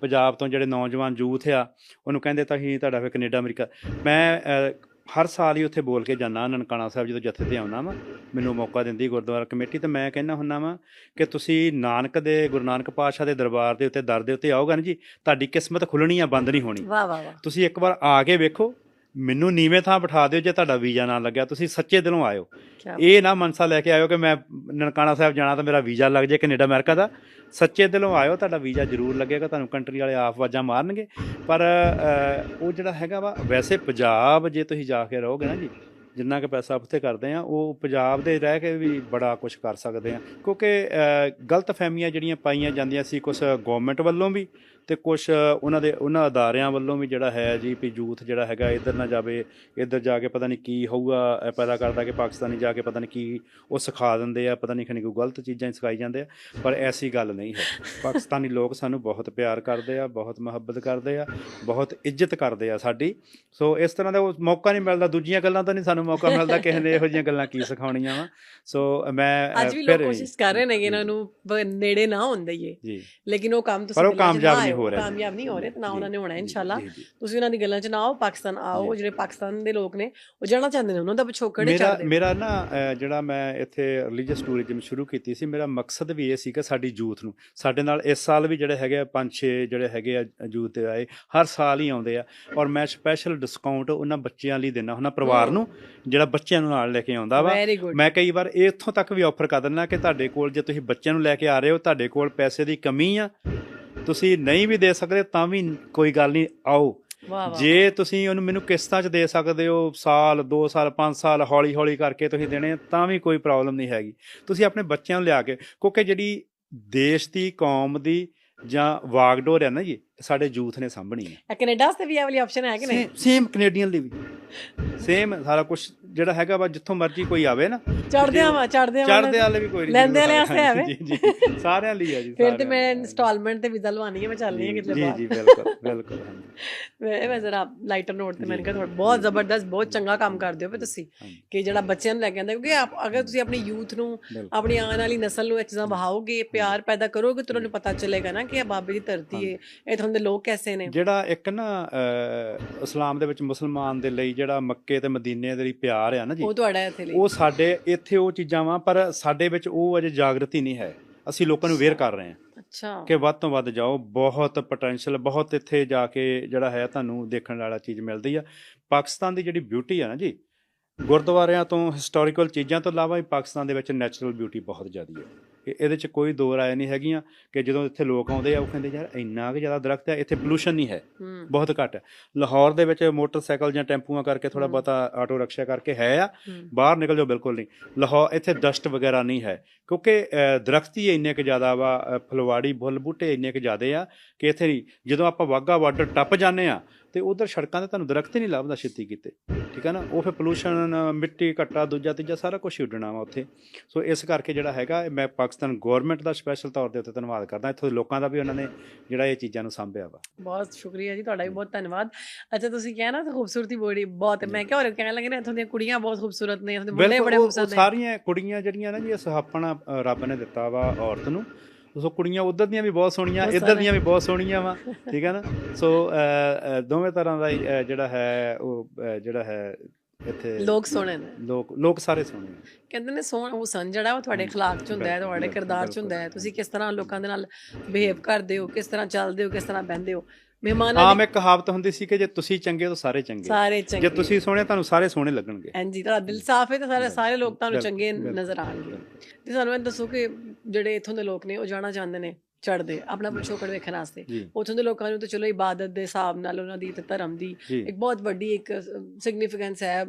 S1: ਪੰਜਾਬ ਤੋਂ ਜਿਹੜੇ ਨੌਜਵਾਨ ਯੂਥ ਆ ਉਹਨੂੰ ਕਹਿੰਦੇ ਤਾਂ ਹੀ ਤੁਹਾਡਾ ਫਿਰ ਕੈਨੇਡਾ ਅਮਰੀਕਾ। ਮੈਂ ਹਰ ਸਾਲ ਹੀ ਉੱਥੇ ਬੋਲ ਕੇ ਜਾਂਦਾ ਨਨਕਾਣਾ ਸਾਹਿਬ ਜਦੋਂ ਜਥੇ ਤੇ ਆਉਣਾ ਵਾ ਮੈਨੂੰ ਮੌਕਾ ਦਿੰਦੀ ਗੁਰਦੁਆਰਾ ਕਮੇਟੀ ਤੇ ਮੈਂ ਕਹਿੰਦਾ ਹੁੰਨਾ ਵਾ ਕਿ ਤੁਸੀਂ ਨਾਨਕ ਦੇ ਗੁਰੂ ਨਾਨਕ ਪਾਤਸ਼ਾਹ ਦੇ ਦਰਬਾਰ ਦੇ ਉੱਤੇ ਦਰ ਦੇ ਉੱਤੇ ਆਓਗਾ ਨਾ ਜੀ ਤੁਹਾਡੀ ਕਿਸਮਤ ਖੁੱਲਣੀ ਆ ਬੰਦ ਨਹੀਂ ਹੋਣੀ।
S2: ਵਾਹ ਵਾਹ ਵਾਹ।
S1: ਤੁਸੀਂ ਇੱਕ ਵਾਰ ਆ ਕੇ ਵੇਖੋ ਮੈਨੂੰ ਨੀਵੇਂ ਥਾਂ ਬਿਠਾ ਦਿਓ ਜੇ ਤੁਹਾਡਾ ਵੀਜ਼ਾ ਨਾ ਲੱਗਿਆ ਤੁਸੀਂ ਸੱਚੇ ਦਿਲੋਂ ਆਇਓ। ਇਹ ਨਾ ਮਨਸਾ ਲੈ ਕੇ ਆਇਓ ਕਿ ਮੈਂ ਨਨਕਾਣਾ ਸਾਹਿਬ ਜਾਣਾ ਤਾਂ ਮੇਰਾ ਵੀਜ਼ਾ ਲੱਗ ਜੇ ਕੈਨੇਡਾ ਅਮਰੀਕਾ ਦਾ। ਸੱਚੇ ਦਿਲੋਂ ਆਇਓ ਤੁਹਾਡਾ ਵੀਜ਼ਾ ਜ਼ਰੂਰ ਲੱਗੇਗਾ ਤੁਹਾਨੂੰ ਕੰਟਰੀ ਵਾਲੇ ਆਪ ਵਾਜਾਂ ਮਾਰਨਗੇ। ਪਰ ਉਹ ਜਿਹੜਾ ਹੈਗਾ ਵਾ ਵੈਸੇ ਪੰਜਾਬ ਜੇ ਤੁਸੀਂ ਜਾ ਕੇ ਰਹੋਗੇ ਨਾ ਜੀ ਜਿੰਨਾ ਕੁ ਪੈਸਾ ਉੱਥੇ ਕਰਦੇ ਆ ਉਹ ਪੰਜਾਬ ਦੇ ਰਹਿ ਕੇ ਵੀ ਬੜਾ ਕੁਝ ਕਰ ਸਕਦੇ ਆ। ਕਿਉਂਕਿ ਗਲਤ ਫਹਿਮੀਆਂ ਜਿਹੜੀਆਂ ਪਾਈਆਂ ਜਾਂਦੀਆਂ ਸੀ ਕੁਝ ਗਵਰਨਮੈਂਟ ਵੱਲੋਂ ਵੀ ਤੇ ਕੁਝ ਉਹਨਾਂ ਦੇ ਉਹਨਾਂ ਅਦਾਰਿਆਂ ਵੱਲੋਂ ਵੀ ਜਿਹੜਾ ਹੈ ਜੀ ਵੀ ਯੂਥ ਜਿਹੜਾ ਹੈਗਾ ਇੱਧਰ ਨਾ ਜਾਵੇ ਇੱਧਰ ਜਾ ਕੇ ਪਤਾ ਨਹੀਂ ਕੀ ਹੋਊਗਾ ਇਹ ਪੈਦਾ ਕਰਦਾ ਕਿ ਪਾਕਿਸਤਾਨੀ ਜਾ ਕੇ ਪਤਾ ਨਹੀਂ ਕੀ ਉਹ ਸਿਖਾ ਦਿੰਦੇ ਆ ਪਤਾ ਨਹੀਂ ਖਣੀ ਕੋਈ ਗਲਤ ਚੀਜ਼ਾਂ ਹੀ ਸਿਖਾਈ ਜਾਂਦੇ ਆ ਪਰ ਐਸੀ ਗੱਲ ਨਹੀਂ ਹੈ। ਪਾਕਿਸਤਾਨੀ ਲੋਕ ਸਾਨੂੰ ਬਹੁਤ ਪਿਆਰ ਕਰਦੇ ਆ ਬਹੁਤ ਮੁਹੱਬਤ ਕਰਦੇ ਆ ਬਹੁਤ ਇੱਜ਼ਤ ਕਰਦੇ ਆ ਸਾਡੀ। ਸੋ ਇਸ ਤਰ੍ਹਾਂ ਦਾ ਉਹ ਮੌਕਾ ਨਹੀਂ ਮਿਲਦਾ ਦੂਜੀਆਂ ਗੱਲਾਂ ਤਾਂ ਨਹੀਂ ਸਾਨੂੰ ਮੌਕਾ ਮਿਲਦਾ ਕਿਸੇ ਨੇ ਇਹੋ ਜਿਹੀਆਂ ਗੱਲਾਂ ਕੀ ਸਿਖਾਉਣੀਆਂ ਵਾ। ਸੋ ਮੈਂ
S2: ਅੱਜ ਵੀ ਲੋਕ ਕੋਸ਼ਿਸ਼ ਕਰ ਰਹੇ ਨੇ ਇਹਨਾਂ ਨੂੰ ਨੇੜੇ ਨਾ ਦਈਏ।
S1: ਜੀ।
S2: ਲੇਕਿਨ ਉਹ ਕੰਮ ਤੁਸੀਂ
S1: ਪਰ ਉਹ ਕਾਮਯਾਬ
S2: ਨਾ
S1: ਨਹੀਂ ਹੋ ਰਹੇ।
S2: ਕਾਮਯਾਬ ਨਹੀਂ ਹੋ ਰਹੇ ਤੇ ਨਾ ਉਹਨਾਂ ਨੇ ਹੋਣਾ ਇਨਸ਼ਾਅੱਲਾ। ਤੁਸੀਂ ਉਹਨਾਂ ਦੀ ਗੱਲਾਂ 'ਚ ਨਾ ਆਓ ਪਾਕਿਸਤਾਨ ਆਓ। ਜਿਹੜੇ ਪਾਕਿਸਤਾਨ ਦੇ ਲੋਕ ਨੇ ਉਹ ਜਾਣਾ ਚਾਹੁੰਦੇ ਨੇ ਉਹਨਾਂ ਦਾ ਪਿਛੋਕੜ
S1: ਮੇਰਾ ਮੇਰਾ ਨਾ ਜਿਹੜਾ ਮੈਂ ਇੱਥੇ ਰਿਲੀਜੀਅਸ ਟੂਰਿਜ਼ਮ ਸ਼ੁਰੂ ਕੀਤੀ ਸੀ ਮੇਰਾ ਮਕਸਦ ਵੀ ਇਹ ਸੀ ਕਿ ਸਾਡੀ ਯੂਥ ਨੂੰ। ਸਾਡੇ ਨਾਲ ਇਸ ਸਾਲ ਵੀ ਜਿਹੜੇ ਹੈਗੇ ਆ ਪੰਜ ਛੇ ਜਿਹੜੇ ਹੈਗੇ ਆ ਯੂਥ ਆਏ ਹਰ ਸਾਲ ਹੀ ਆਉਂਦੇ ਆ। ਔਰ ਮੈਂ ਸਪੈਸ਼ਲ ਡਿਸਕਾਊਂਟ ਉਹਨਾਂ ਬੱਚਿਆਂ ਲਈ ਦਿੰਦਾ ਹੁੰਦਾ ਪਰਿਵਾਰ ਨੂੰ ਜਿਹੜਾ ਬੱਚਿਆਂ ਨੂੰ ਨਾਲ ਲੈ ਕੇ ਆਉਂਦਾ ਵਾ। ਮੈਂ ਕਈ ਵਾਰ ਇੱਥੋਂ ਤੱਕ ਵੀ ਆਫਰ ਕਰ ਦਿੰਦਾ ਕਿ ਤੁਹਾਡੇ ਕੋਲ ਜੇ ਤੁਸੀਂ ਬੱਚਿਆਂ ਨੂੰ ਲੈ ਕੇ ਆ ਰਹੇ ਹੋ ਤੁਹਾਡੇ ਕੋਲ ਪੈਸੇ ਦੀ ਕਮੀ ਆ ਤੁਸੀਂ ਨਹੀਂ ਵੀ ਦੇ ਸਕਦੇ ਤਾਂ ਵੀ ਕੋਈ ਗੱਲ ਨਹੀਂ ਆਓ। ਜੇ ਤੁਸੀਂ ਉਹਨੂੰ ਮੈਨੂੰ ਕਿਸ਼ਤਾਂ 'ਚ ਦੇ ਸਕਦੇ ਹੋ ਸਾਲ 2 ਸਾਲ 5 ਸਾਲ ਹੌਲੀ ਹੌਲੀ ਕਰਕੇ ਤੁਸੀਂ ਦੇਣੇ ਤਾਂ ਵੀ ਕੋਈ ਪ੍ਰੋਬਲਮ ਨਹੀਂ ਹੈਗੀ। ਤੁਸੀਂ ਆਪਣੇ ਬੱਚਿਆਂ ਨੂੰ ਲਿਆ ਕੇ ਕਿਉਂਕਿ ਜਿਹੜੀ ਦੇਸ਼ ਦੀ ਕੌਮ ਦੀ ਜਾਂ ਵਾਗਡੋਰ ਹੈ ਨਾ ਜੀ ਸਾਡੇ ਯੂਥ ਨੇ ਸਾਂਭਣੀ ਹੈ।
S2: ਇਹ ਕੈਨੇਡਾ ਵਾਸਤੇ ਵੀ ਇਹ ਵਾਲੀ ਆਪਸ਼ਨ ਹੈ ਕਿ ਨਹੀਂ?
S1: ਸੇਮ ਕੈਨੇਡੀਅਨ ਲਈ ਵੀ। ਸੇਮ ਸਾਰਾ ਕੁਝ ਜਿਹੜਾ ਹੈਗਾ ਵਾ ਜਿੱਥੋਂ ਮਰਜ਼ੀ ਕੋਈ ਆਵੇ ਨਾ।
S2: ਚੜਦੇ ਆਵਾਂ ਚੜਦੇ ਆਵਾਂ
S1: ਚੜਦੇ ਵਾਲੇ ਵੀ ਕੋਈ ਨਹੀਂ
S2: ਲੈਂਦੇ ਵਾਲੇ ਵਾਸਤੇ ਆਵੇ।
S1: ਜੀ ਜੀ ਸਾਰਿਆਂ ਲਈ ਹੈ ਜੀ
S2: ਫਿਰ ਤੇ ਮੈਂ। ਇਨਸਟਾਲਮੈਂਟ ਤੇ ਵੀਜ਼ਾ ਲਵਾਉਣੀ ਹੈ ਮੈਂ ਚੱਲਣੀ ਹੈ ਕਿਤੇ
S1: ਜੀ
S2: ਬਾਹਰ।
S1: ਜੀ ਬਿਲਕੁਲ ਬਿਲਕੁਲ ਹਾਂਜੀ,
S2: ਮੈਂ ਮੈਂ ਜ਼ਰਾ ਲਾਈਟਰ ਨੋਟ ਤੇ ਮੈਂ
S1: ਜੀ।
S2: ਕਿਹਾ ਤੁਹਾਡਾ ਬਹੁਤ ਜ਼ਬਰਦਸਤ ਬਹੁਤ ਚੰਗਾ ਕੰਮ ਕਰਦੇ ਹੋ ਪਏ ਤੁਸੀਂ ਕਿ ਜਿਹੜਾ ਬੱਚਿਆਂ ਨੂੰ ਲੈ ਕੇ ਆਉਂਦੇ ਕਿਉਂਕਿ ਆਪ- ਅਗਰ ਤੁਸੀਂ ਆਪਣੀ ਯੂਥ ਨੂੰ
S1: ਬਿਲਕੁਲ।
S2: ਆਪਣੀ ਆਉਣ ਵਾਲੀ ਨਸਲ ਨੂੰ ਇਹ ਚੀਜ਼ਾਂ ਵਹਾਓਗੇ ਪਿਆਰ ਪੈਦਾ ਕਰੋਗੇ ਤਾਂ ਉਹਨਾਂ ਨੂੰ ਪਤਾ ਚੱਲੇਗਾ ਨਾ ਕਿ ਇਹ ਬਾਬੇ ਦੀ ਧਰਤੀ ਹੈ ਦੇ ਲੋਕ ਕੈਸੇ ਨੇ?
S1: ਜਿਹੜਾ ਇੱਕ ਨਾ ਇਸਲਾਮ ਦੇ ਵਿੱਚ ਮੁਸਲਮਾਨ ਦੇ ਲਈ ਜਿਹੜਾ ਮੱਕੇ ਤੇ ਮਦੀਨੇ ਦੇ ਲਈ ਪਿਆਰ ਆ ਨਾ ਜੀ
S2: ਉਹ ਤੁਹਾਡਾ ਇੱਥੇ ਲਈ।
S1: ਉਹ ਸਾਡੇ ਇੱਥੇ ਉਹ ਚੀਜ਼ਾਂ ਵਾ ਪਰ ਸਾਡੇ ਵਿੱਚ ਉਹ ਅਜੇ ਜਾਗਰਤੀ ਨਹੀਂ ਹੈ। ਅਸੀਂ ਲੋਕਾਂ ਨੂੰ ਵੇਅਰ ਕਰ ਰਹੇ ਹਾਂ
S2: ਅੱਛਾ।
S1: ਕਿ ਵੱਧ ਤੋਂ ਵੱਧ ਜਾਓ ਬਹੁਤ ਪੋਟੈਂਸ਼ੀਅਲ ਬਹੁਤ ਇੱਥੇ ਜਾ ਕੇ ਜਿਹੜਾ ਹੈ ਤੁਹਾਨੂੰ ਦੇਖਣ ਵਾਲਾ ਚੀਜ਼ ਮਿਲਦੀ ਆ। ਪਾਕਿਸਤਾਨ ਦੀ ਜਿਹੜੀ ਬਿਊਟੀ ਆ ਨਾ ਜੀ ਗੁਰਦੁਆਰਿਆਂ ਤੋਂ ਹਿਸਟੋਰੀਕਲ ਚੀਜ਼ਾਂ ਤੋਂ ਇਲਾਵਾ ਵੀ ਪਾਕਿਸਤਾਨ ਦੇ ਵਿੱਚ ਨੈਚੁਰਲ ਬਿਊਟੀ ਬਹੁਤ ਜ਼ਿਆਦੀ ਹੈ ਇਹਦੇ 'ਚ ਕੋਈ ਦੋ ਰਾਏ ਨਹੀਂ ਹੈਗੀਆਂ ਕਿ ਜਦੋਂ ਇੱਥੇ ਲੋਕ ਆਉਂਦੇ ਆ ਉਹ ਕਹਿੰਦੇ ਯਾਰ ਇੰਨਾ ਕਿ ਜ਼ਿਆਦਾ ਦਰਖਤ ਹੈ ਇੱਥੇ ਪੋਲੂਸ਼ਨ ਨਹੀਂ ਹੈ ਬਹੁਤ ਘੱਟ ਹੈ। ਲਾਹੌਰ ਦੇ ਵਿੱਚ ਮੋਟਰਸਾਈਕਲ ਜਾਂ ਟੈਂਪੂਆਂ ਕਰਕੇ ਥੋੜਾ। ਬਹੁਤਾ ਆਟੋ ਰਿਕਸ਼ਾ ਕਰਕੇ ਹੈ ਆ ਬਾਹਰ ਨਿਕਲ ਜਾਓ ਬਿਲਕੁਲ ਨਹੀਂ। ਲਾਹੌਰ ਇੱਥੇ ਡਸਟ ਵਗੈਰਾ ਨਹੀਂ ਹੈ ਕਿਉਂਕਿ ਦਰਖਤ ਹੀ ਇੰਨੇ ਕੁ ਜ਼ਿਆਦਾ ਵਾ ਫੁਲਵਾੜੀ ਬੁੱਲ ਬੂਟੇ ਇੰਨੇ ਕੁ ਜ਼ਿਆਦੇ ਆ ਕਿ ਇੱਥੇ ਨਹੀਂ। ਜਦੋਂ ਆਪਾਂ ਵਾਹਗਾ ਬਾਰਡਰ ਟੱਪ ਜਾਂਦੇ ਆ ਤੇ ਉਧਰ ਸੜਕਾਂ ਤੇ ਤੁਹਾਨੂੰ ਦਰਖਤ ਹੀ ਨਹੀਂ ਲੱਭਦਾ ਛੇਤੀ ਕਿਤੇ। ਠੀਕ ਹੈ ਨਾ? ਉਹ ਫਿਰ ਪੋਲੂਸ਼ਨ ਮਿੱਟੀ ਘੱਟਾ ਦੂਜਾ ਤੀਜਾ ਸਾਰਾ ਕੁਝ ਉੱਡਣਾ ਵਾ ਉੱਥੇ। ਸੋ ਇਸ ਕਰਕੇ ਜਿਹੜਾ ਹੈਗਾ ਮੈਂ ਪਾਕਿਸਤਾਨ ਗਵਰਨਮੈਂਟ ਦਾ ਸਪੈਸ਼ਲ ਤੌਰ ਦੇ ਉੱਤੇ ਧੰਨਵਾਦ ਕਰਦਾ। ਇੱਥੋਂ ਦੇ ਲੋਕਾਂ ਦਾ ਵੀ ਉਹਨਾਂ ਨੇ ਜਿਹੜਾ ਇਹ ਚੀਜ਼ਾਂ ਨੂੰ ਸਾਂਭਿਆ ਵਾ।
S2: ਬਹੁਤ ਸ਼ੁਕਰੀਆ ਜੀ ਤੁਹਾਡਾ ਵੀ ਬਹੁਤ ਧੰਨਵਾਦ। ਅੱਛਾ ਤੁਸੀਂ ਕਿਹਾ ਨਾ ਖੂਬਸੂਰਤੀ ਬੜੀ ਬਹੁਤ। ਮੈਂ ਕਿਹਾ ਹੋਰ ਕਹਿਣ ਲੱਗੇ ਨੇ ਇੱਥੋਂ ਦੀਆਂ ਕੁੜੀਆਂ ਬਹੁਤ ਖੂਬਸੂਰਤ ਨੇ ਇੱਥੋਂ ਦੇ ਮੁੰਡੇ ਬੜੇ ਖੂਬਸੂਰਤ ਨੇ।
S1: ਸਾਰੀਆਂ ਕੁੜੀਆਂ ਜਿਹੜੀਆਂ ਨਾ ਜੀ ਇਹ ਸੁਹਾਪਣਾ ਰੱਬ ਨੇ ਦਿੱਤਾ ਵਾ ਔਰਤ ਨੂੰ। ਸੋ ਕੁੜੀਆਂ ਉਧਰ ਦੀਆਂ ਵੀ ਬਹੁਤ ਸੋਹਣੀਆਂ ਇੱਧਰ। ਦੀਆਂ ਵੀ ਬਹੁਤ ਸੋਹਣੀਆਂ ਵਾ ਠੀਕ ਹੈ ਨਾ? ਸੋ ਦੋਵੇਂ ਤਰ੍ਹਾਂ ਦਾ ਜਿਹੜਾ ਹੈ ਉਹ ਜਿਹੜਾ ਹੈ ਇੱਥੇ
S2: ਲੋਕ ਸੋਹਣੇ ਨੇ।
S1: ਲੋਕ ਲੋਕ ਸਾਰੇ ਸੋਹਣੇ ਆ
S2: ਕਹਿੰਦੇ ਨੇ ਸੋਹਣ ਉਹ ਸਨ ਜਿਹੜਾ ਉਹ ਤੁਹਾਡੇ ਖਿਲਾਫ ਚ ਹੁੰਦਾ ਹੈ ਤੁਹਾਡੇ ਕਿਰਦਾਰ ਚ ਹੁੰਦਾ ਹੈ। ਤੁਸੀਂ ਕਿਸ ਤਰ੍ਹਾਂ ਲੋਕਾਂ ਦੇ ਨਾਲ ਬਿਹੇਵ ਕਰਦੇ ਹੋ ਕਿਸ ਤਰ੍ਹਾਂ ਚੱਲਦੇ ਹੋ ਕਿਸ ਤਰ੍ਹਾਂ ਬਹਿੰਦੇ ਹੋ? ਮਹਿਮਾਨਾਂ
S1: ਆਮ ਇੱਕ ਕਹਾਵਤ ਹੁੰਦੀ ਸੀ ਕਿ ਜੇ ਤੁਸੀਂ ਚੰਗੇ ਹੋ ਤਾਂ ਸਾਰੇ ਚੰਗੇ।
S2: ਸਾਰੇ
S1: ਜੇ
S2: ਚੰਗੇ।
S1: ਤੁਸੀਂ ਸੋਹਣੇ ਤੁਹਾਨੂੰ ਸਾਰੇ ਸੋਹਣੇ ਲੱਗਣਗੇ।
S2: ਹਾਂਜੀ ਤੁਹਾਡਾ ਦਿਲ ਸਾਫ਼ ਹੈ ਤਾਂ ਸਾਰੇ ਸਾਰੇ ਲੋਕ ਤੁਹਾਨੂੰ ਚੰਗੇ ਨਜ਼ਰ ਆਣਗੇ। ਤੇ ਸਾਨੂੰ ਇਹ ਦੱਸੋ ਕਿ ਜਿਹੜੇ ਇੱਥੋਂ ਦੇ ਲੋਕ ਨੇ ਉਹ ਜਾਣਾ ਚਾਹੁੰਦੇ ਨੇ? ਚੜਦੇ ਆਪਣਾ ਪਿਛੋਕੜ ਵੇਖਣ ਵਾਸਤੇ। ਉੱਥੋਂ ਦੇ ਲੋਕਾਂ ਨੂੰ ਤਾਂ ਚਲੋ ਇਬਾਦਤ ਦੇ ਹਿਸਾਬ ਨਾਲ ਉਹਨਾਂ ਦੀ ਤੇ ਧਰਮ ਦੀ ਇੱਕ ਬਹੁਤ ਵੱਡੀ ਇੱਕ ਸਿਗਨੀਫੀਕੈਂਸ ਹੈ।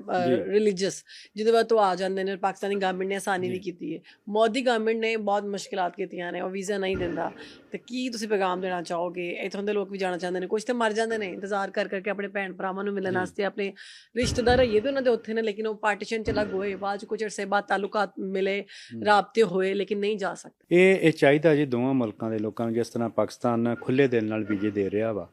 S2: ਰਿਲੀਜੀਅਸ ਜਿਹਦੇ ਬਾਅਦ ਤੋਂ ਆ ਜਾਂਦੇ ਨੇ ਪਾਕਿਸਤਾਨੀ ਗਵਰਨਮੈਂਟ ਨੇ ਆਸਾਨੀ ਨਹੀਂ। ਕੀਤੀ ਹੈ। ਮੋਦੀ ਗਵਰਨਮੈਂਟ ਨੇ ਬਹੁਤ ਮੁਸ਼ਕਿਲਾਂ ਕੀਤੀਆਂ ਨੇ ਉਹ ਵੀਜ਼ਾ ਨਹੀਂ ਦਿੰਦਾ। ਤੇ ਕੀ ਤੁਸੀਂ ਪੈਗਾਮ ਦੇਣਾ ਚਾਹੋਗੇ? ਇੱਥੋਂ ਦੇ ਲੋਕ ਵੀ ਜਾਣਾ ਚਾਹੁੰਦੇ ਨੇ। ਕੁਝ ਤੇ ਮਰ ਜਾਂਦੇ ਨੇ ਇੰਤਜ਼ਾਰ ਕਰ ਕਰਕੇ ਆਪਣੇ ਭੈਣ ਭਰਾਵਾਂ ਨੂੰ ਮਿਲਣ। ਵਾਸਤੇ ਆਪਣੇ ਰਿਸ਼ਤੇਦਾਰ ਇਹ ਵੀ ਉਹਨਾਂ ਦੇ ਉੱਥੇ ਨੇ ਲੇਕਿਨ ਉਹ ਪਾਰਟੀਸ਼ਨ ਚ ਲੱਗ ਹੋਏ ਬਾਅਦ ਚ ਕੁਝ ਅਰਸੇ ਬਾਅਦ ਤਾਲੁਕਾਤ ਮਿਲੇ। ਰਾਬਤੇ ਹੋਏ ਲੇਕਿਨ ਨਹੀਂ ਜਾ ਸਕਦੇ।
S1: ਇਹ ਇਹ ਚਾਹੀਦਾ ਜੀ ਦੋਵਾਂ ਮੁਲਕਾਂ ਦੇ ਲੋਕਾਂ ਨੂੰ ਜਿਸ ਤਰ੍ਹਾਂ ਪਾਕਿਸਤਾਨ ਖੁੱਲੇ ਦਿਲ ਨਾਲ ਵੀਜ਼ੇ ਦੇ ਰਿਹਾ ਵਾ।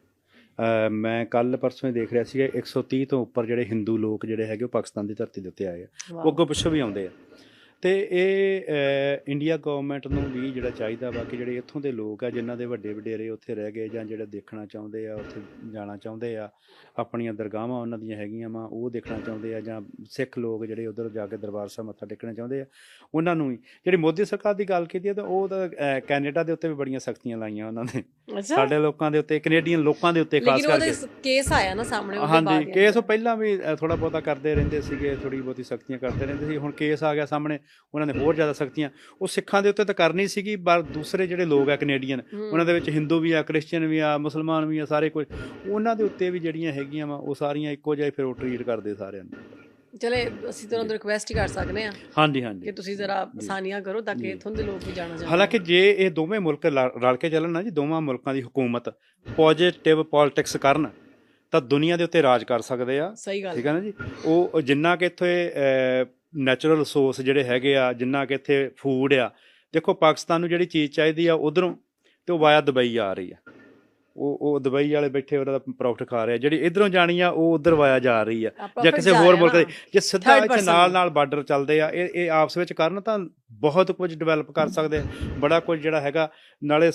S1: ਮੈਂ ਕੱਲ ਪਰਸੋਂ ਹੀ ਦੇਖ ਰਿਹਾ ਸੀਗਾ 130 ਤੋਂ ਉੱਪਰ ਜਿਹੜੇ ਹਿੰਦੂ ਲੋਕ ਜਿਹੜੇ ਹੈਗੇ ਉਹ ਪਾਕਿਸਤਾਨ ਦੀ ਧਰਤੀ ਦੇ ਉੱਤੇ ਆਏ ਆ। ਉਹ ਅੱਗੋਂ ਪਿੱਛੋਂ ਵੀ ਆਉਂਦੇ ਆ। ਤੇ ਇਹ ਇੰਡੀਆ ਗਵਰਨਮੈਂਟ ਨੂੰ ਵੀ ਜਿਹੜਾ ਚਾਹੀਦਾ ਵਾ ਕਿ ਜਿਹੜੇ ਇੱਥੋਂ ਦੇ ਲੋਕ ਆ, ਜਿਨ੍ਹਾਂ ਦੇ ਵੱਡੇ ਵਡੇਰੇ ਉੱਥੇ ਰਹਿ ਗਏ ਜਾਂ ਜਿਹੜੇ ਦੇਖਣਾ ਚਾਹੁੰਦੇ ਆ, ਉੱਥੇ ਜਾਣਾ ਚਾਹੁੰਦੇ ਆ, ਆਪਣੀਆਂ ਦਰਗਾਹਾਂ ਉਹਨਾਂ ਦੀਆਂ ਹੈਗੀਆਂ ਵਾ, ਉਹ ਦੇਖਣਾ ਚਾਹੁੰਦੇ ਆ ਜਾਂ ਸਿੱਖ ਲੋਕ ਜਿਹੜੇ ਉਧਰ ਜਾ ਕੇ ਦਰਬਾਰ ਸਾਹਿਬ ਮੱਥਾ ਟੇਕਣਾ ਚਾਹੁੰਦੇ ਆ, ਉਹਨਾਂ ਨੂੰ ਵੀ। ਜਿਹੜੀ ਮੋਦੀ ਸਰਕਾਰ ਦੀ ਗੱਲ ਕੀਤੀ ਹੈ ਤਾਂ ਉਹ ਤਾਂ ਕੈਨੇਡਾ ਦੇ ਉੱਤੇ ਵੀ ਬੜੀਆਂ ਸਖਤੀਆਂ ਲਾਈਆਂ ਉਹਨਾਂ ਨੇ। ਸਾਡੇ ਲੋਕਾਂ ਦੇ ਉੱਤੇ ਕੈਨੇਡੀਅਨ ਲੋਕਾਂ ਦੇ ਉੱਤੇ ਖਾਸ
S2: ਲੇਕਿਨ ਉਹਦੇ
S1: ਕਰਕੇ।
S2: ਕੇਸ ਆਇਆ ਨਾ ਸਾਹਮਣੇ ਉਹਦੇ
S1: ਹਾਂਜੀ
S2: ਬਾਅਦ
S1: ਕੇਸ ਉਹ ਪਹਿਲਾਂ ਵੀ ਥੋੜਾ ਬਹੁਤਾ ਕਰਦੇ ਰਹਿੰਦੇ ਸੀਗੇ ਥੋੜੀ ਬਹੁਤੀ ਸਖਤੀਆਂ ਕਰਦੇ ਰਹਿੰਦੇ ਸੀ। ਹੁਣ ਕੇਸ ਆ ਗਿਆ ਸਾਹਮਣੇ ਉਹਨਾਂ ਨੇ ਹੋਰ ਜ਼ਿਆਦਾ ਸਖਤੀਆਂ। ਉਹ ਸਿੱਖਾਂ ਦੇ ਉੱਤੇ ਤਾਂ ਕਰਨੀ ਸੀਗੀ ਪਰ ਦੂਸਰੇ ਜਿਹੜੇ ਲੋਕ ਆ ਕੈਨੇਡੀਅਨ। ਉਹਨਾਂ ਦੇ ਵਿੱਚ ਹਿੰਦੂ ਵੀ ਆ ਕ੍ਰਿਸਚੀਅਨ ਵੀ ਆ ਮੁਸਲਮਾਨ ਵੀ ਆ ਸਾਰੇ ਕੁਝ। ਉਹਨਾਂ ਦੇ ਉੱਤੇ ਵੀ ਜਿਹੜੀਆਂ ਹੈਗੀਆਂ ਵਾ ਉਹ ਸਾਰੀਆਂ ਇੱਕੋ ਜਿਹਾ ਫਿਰ ਉਹ ਟਰੀਟ ਕਰਦੇ ਸਾਰਿਆਂ ਨੂੰ।
S2: ਚਲੇ ਅਸੀਂ ਤੁਹਾਨੂੰ ਰਿਕੁਐਸਟ ਹੀ ਕਰ ਸਕਦੇ ਹਾਂ
S1: ਹਾਂਜੀ
S2: ਕਿ
S1: ਹਾਂਜੀ
S2: ਤੁਸੀਂ ਜ਼ਰਾ
S1: ਜੀ।
S2: ਆਸਾਨੀਆਂ ਕਰੋ ਤਾਂ ਕਿ। ਇੱਥੋਂ ਦੇ ਲੋਕ ਵੀ ਜਾਣਾ ਚਾਹੁੰਦੇ
S1: ਹਾਲਾਂਕਿ ਜੇ ਇਹ ਦੋਵੇਂ ਮੁਲਕ ਰਲ ਕੇ ਚੱਲਣ ਨਾ ਜੀ ਦੋਵਾਂ ਮੁਲਕਾਂ ਦੀ ਹਕੂਮਤ ਪੋਜ਼ਿਟਿਵ ਪੋਲਿਟਿਕਸ ਕਰਨ ਤਾਂ ਦੁਨੀਆ ਦੇ ਉੱਤੇ ਰਾਜ ਕਰ ਸਕਦੇ ਆ
S2: ਸਹੀ ਗੱਲ
S1: ਠੀਕ ਹੈ ਨਾ ਜੀ ਉਹ ਉਹ ਜਿੰਨਾ ਕਿ ਇੱਥੇ ਨੈਚੁਰਲ ਰਿਸੋਰਸ ਜਿਹੜੇ ਹੈਗੇ ਆ ਜਿੰਨਾ ਕਿ ਇੱਥੇ ਫੂਡ ਆ ਦੇਖੋ ਪਾਕਿਸਤਾਨ ਨੂੰ ਜਿਹੜੀ ਚੀਜ਼ ਚਾਹੀਦੀ ਆ ਉਧਰੋਂ ਤੇ ਉਹ ਵਾਇਆ ਦੁਬਈ ਆ ਰਹੀ ਆ ਉਹ ਉਹ ਦੁਬਈ ਵਾਲੇ ਬੈਠੇ ਉਹਦਾ ਪ੍ਰੋਫਿਟ ਖਾ ਰਹੇ ਜਿਹੜੀ ਇਧਰੋਂ ਜਾਣੀ ਆ ਉਹ ਉਧਰ ਵਾਇਆ ਜਾ ਰਹੀ ਆ। ਜਾਂ ਕਿਸੇ ਹੋਰ ਮੁਲਕ। ਦੇ ਜੇ ਸਿੱਧਾ ਇੱਥੇ ਨਾਲ। ਨਾਲ ਬਾਰਡਰ ਚੱਲਦੇ ਆ ਇਹ ਇਹ ਆਪਸ ਵਿੱਚ ਕਰਨ ਤਾਂ ਬਹੁਤ ਕੁਝ ਡਿਵੈਲਪ ਕਰ ਸਕਦੇ ਆ। ਬੜਾ ਕੁਝ ਜਿਹੜਾ ਹੈਗਾ ਨਾਲੇ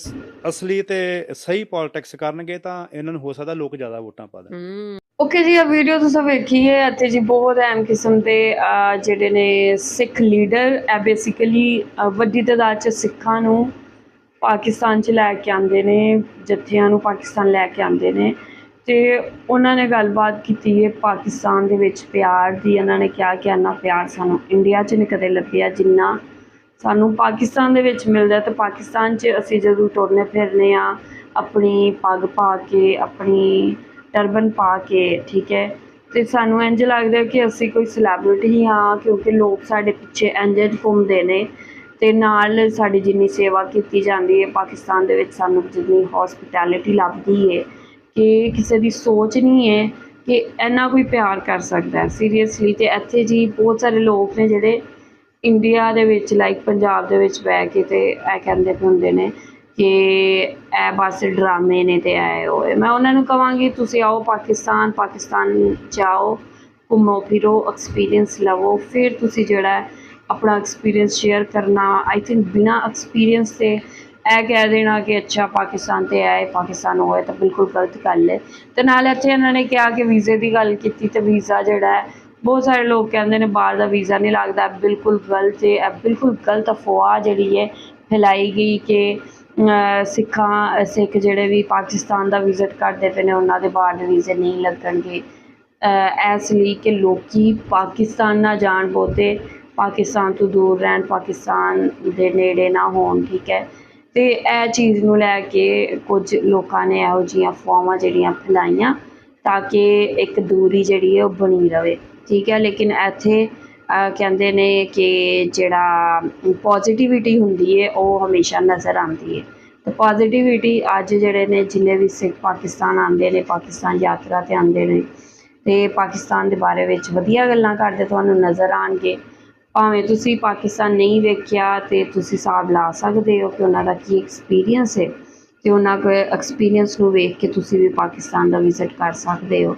S1: ਅਸਲੀ ਤੇ ਸਹੀ ਪੋਲਿਟਿਕਸ ਕਰਨਗੇ ਤਾਂ ਇਹਨਾਂ ਨੂੰ ਹੋ ਸਕਦਾ ਲੋਕ ਜ਼ਿਆਦਾ ਵੋਟਾਂ ਪਾ ਦੇਣ।
S3: ਓਕੇ ਜੀ ਇਹ ਵੀਡੀਓ ਤੁਸੀਂ ਵੇਖੀ ਹੈ ਇੱਥੇ ਜੀ ਬਹੁਤ ਅਹਿਮ ਕਿਸਮ ਦੇ ਜਿਹੜੇ ਨੇ ਸਿੱਖ ਲੀਡਰ ਬੇਸਿਕਲੀ ਵੱਡੀ ਤਾਦਾਦ ਚ ਸਿੱਖਾਂ ਨੂੰ ਪਾਕਿਸਤਾਨ ਚ ਲੈ ਕੇ ਆਉਂਦੇ ਨੇ, ਜੱਥਿਆਂ ਨੂੰ ਪਾਕਿਸਤਾਨ ਲੈ ਕੇ ਆਉਂਦੇ ਨੇ। ਅਤੇ ਉਹਨਾਂ ਨੇ ਗੱਲਬਾਤ ਕੀਤੀ ਹੈ ਪਾਕਿਸਤਾਨ ਦੇ ਵਿੱਚ ਪਿਆਰ ਦੀ, ਉਹਨਾਂ ਨੇ ਕਿਹਾ ਕਿ ਇੰਨਾ ਪਿਆਰ ਸਾਨੂੰ ਇੰਡੀਆ 'ਚ ਨਹੀਂ ਕਦੇ ਲੱਭਿਆ, ਜਿੰਨਾ ਸਾਨੂੰ ਪਾਕਿਸਤਾਨ ਦੇ ਵਿੱਚ ਮਿਲਦਾ। ਤੇ ਪਾਕਿਸਤਾਨ 'ਚ ਅਸੀਂ ਜਦੋਂ ਤੁਰਨੇ ਫਿਰਨੇ ਆ, ਆਪਣੀ ਪੱਗ ਪਾ ਕੇ, ਆਪਣੀ ਟਰਬਨ ਪਾ ਕੇ, ਠੀਕ ਹੈ। ਤੇ ਸਾਨੂੰ ਇੰਜ ਲੱਗਦਾ ਕਿ ਅਸੀਂ ਕੋਈ ਸੈਲੀਬ੍ਰਿਟੀ ਹਾਂ ਕਿਉਂਕਿ ਲੋਕ ਸਾਡੇ ਪਿੱਛੇ ਇੰਜ ਇੰਜ ਘੁੰਮਦੇ ਨੇ। ਤੇ ਨਾਲ ਸਾਡੀ ਜਿੰਨੀ ਸੇਵਾ ਕੀਤੀ ਜਾਂਦੀ ਹੈ, ਪਾਕਿਸਤਾਨ ਦੇ ਵਿੱਚ ਸਾਨੂੰ ਜਿੰਨੀ ਹੌਸਪਿਟੈਲਿਟੀ ਲੱਭਦੀ ਹੈ ਕਿ ਕਿਸੇ ਦੀ ਸੋਚ ਨਹੀਂ ਹੈ ਕਿ ਇੰਨਾ ਕੋਈ ਪਿਆਰ ਕਰ ਸਕਦਾ ਸੀਰੀਅਸਲੀ ਤੇ ਇੱਥੇ ਜੀ ਬਹੁਤ ਸਾਰੇ ਲੋਕ ਨੇ ਜਿਹੜੇ ਇੰਡੀਆ ਦੇ ਵਿੱਚ ਲਾਈਕ ਪੰਜਾਬ ਦੇ ਵਿੱਚ ਬਹਿ ਕੇ ਤੇ ਇਹ ਕਹਿੰਦੇ ਪਏ ਹੁੰਦੇ ਨੇ ਕਿ ਇਹ ਬਸ ਡਰਾਮੇ ਨੇ ਤੇ ਆਏ ਹੋਏ ਮੈਂ ਉਹਨਾਂ ਨੂੰ ਕਹਾਂਗੀ ਤੁਸੀਂ ਆਓ ਪਾਕਿਸਤਾਨ ਪਾਕਿਸਤਾਨ ਜਾਓ, ਘੁੰਮੋ ਫਿਰੋ ਐਕਸਪੀਰੀਅੰਸ ਲਵੋ, ਫਿਰ ਤੁਸੀਂ ਜਿਹੜਾ ਆਪਣਾ ਐਕਸਪੀਰੀਅੰਸ ਸ਼ੇਅਰ ਕਰਨਾ ਆਈ ਥਿੰਕ ਬਿਨਾ ਐਕਸਪੀਰੀਅੰਸ ਤੇ ਇਹ ਕਹਿ ਦੇਣਾ ਕਿ ਅੱਛਾ ਪਾਕਿਸਤਾਨ ਤੇ ਆਏ, ਪਾਕਿਸਤਾਨ ਹੋਏ ਤਾਂ ਬਿਲਕੁਲ ਗਲਤ ਗੱਲ ਹੈ। ਤੇ ਨਾਲ ਇੱਥੇ ਇਹਨਾਂ ਨੇ ਕਿਹਾ ਕਿ ਵੀਜ਼ੇ ਦੀ ਗੱਲ ਕੀਤੀ ਤੇ ਵੀਜ਼ਾ ਜਿਹੜਾ ਹੈ, ਬਹੁਤ ਸਾਰੇ ਲੋਕ ਕਹਿੰਦੇ ਨੇ ਬਾਹਰ ਦਾ ਵੀਜ਼ਾ ਨਹੀਂ ਲੱਗਦਾ ਬਿਲਕੁਲ ਗਲਤ ਹੈ, ਇਹ ਬਿਲਕੁਲ ਗਲਤ ਅਫਵਾਹ ਜਿਹੜੀ ਹੈ ਫੈਲਾਈ ਗਈ ਕਿ ਸਿੱਖਾਂ, ਸਿੱਖ ਜਿਹੜੇ ਵੀ ਪਾਕਿਸਤਾਨ ਦਾ ਵਿਜ਼ਿਟ ਕਰਦੇ ਪਏ ਨੇ, ਉਹਨਾਂ ਦੇ ਬਾਹਰ ਦੇ ਵੀਜ਼ੇ ਨਹੀਂ ਲੱਗਣਗੇ। ਇਸ ਲਈ ਕਿ ਲੋਕੀ ਪਾਕਿਸਤਾਨ ਨਾ ਜਾਣ ਬਹੁਤੇ ਪਾਕਿਸਤਾਨ ਤੋਂ ਦੂਰ ਰਹਿਣ, ਪਾਕਿਸਤਾਨ ਦੇ ਨੇੜੇ ਨਾ ਹੋਣ, ਠੀਕ ਹੈ। ਤੇ ਇਹ ਚੀਜ਼ ਨੂੰ ਲੈ ਕੇ ਕੁਝ ਲੋਕਾਂ ਨੇ ਇਹੋ ਜਿਹੀਆਂ ਫੋਮਾਂ ਜਿਹੜੀਆਂ ਫੈਲਾਈਆਂ ਤਾਂ ਕਿ ਇੱਕ ਦੂਰੀ ਜਿਹੜੀ ਹੈ ਉਹ ਬਣੀ ਰਵੇ, ਠੀਕ ਹੈ। ਲੇਕਿਨ ਇੱਥੇ ਕਹਿੰਦੇ ਨੇ ਕਿ ਜਿਹੜਾ ਪੋਜ਼ਿਟਿਵਿਟੀ ਹੁੰਦੀ ਹੈ, ਉਹ ਹਮੇਸ਼ਾ ਨਜ਼ਰ ਆਉਂਦੀ ਹੈ। ਤੇ ਪੋਜ਼ਿਟਿਵਿਟੀ ਅੱਜ ਜਿਹੜੇ ਨੇ, ਜਿੰਨੇ ਵੀ ਸਿੱਖ ਪਾਕਿਸਤਾਨ ਆਉਂਦੇ ਨੇ, ਪਾਕਿਸਤਾਨ ਯਾਤਰਾ ਤੇ ਆਉਂਦੇ ਨੇ, ਤੇ ਪਾਕਿਸਤਾਨ ਦੇ ਬਾਰੇ ਵਿੱਚ ਵਧੀਆ ਗੱਲਾਂ ਕਰਦੇ, ਤੁਹਾਨੂੰ ਨਜ਼ਰ ਆਣਗੇ ਭਾਵੇਂ ਤੁਸੀਂ ਪਾਕਿਸਤਾਨ ਨਹੀਂ ਵੇਖਿਆ ਤੇ ਤੁਸੀਂ ਹਿਸਾਬ ਲਾ ਸਕਦੇ ਹੋ ਕਿ ਉਹਨਾਂ ਦਾ ਕੀ ਐਕਸਪੀਰੀਅੰਸ ਹੈ ਤੇ ਉਹਨਾਂ ਕੋਲ ਐਕਸਪੀਰੀਅੰਸ ਨੂੰ ਵੇਖ ਕੇ ਤੁਸੀਂ ਵੀ ਪਾਕਿਸਤਾਨ ਦਾ ਵਿਜ਼ਿਟ ਕਰ ਸਕਦੇ ਹੋ।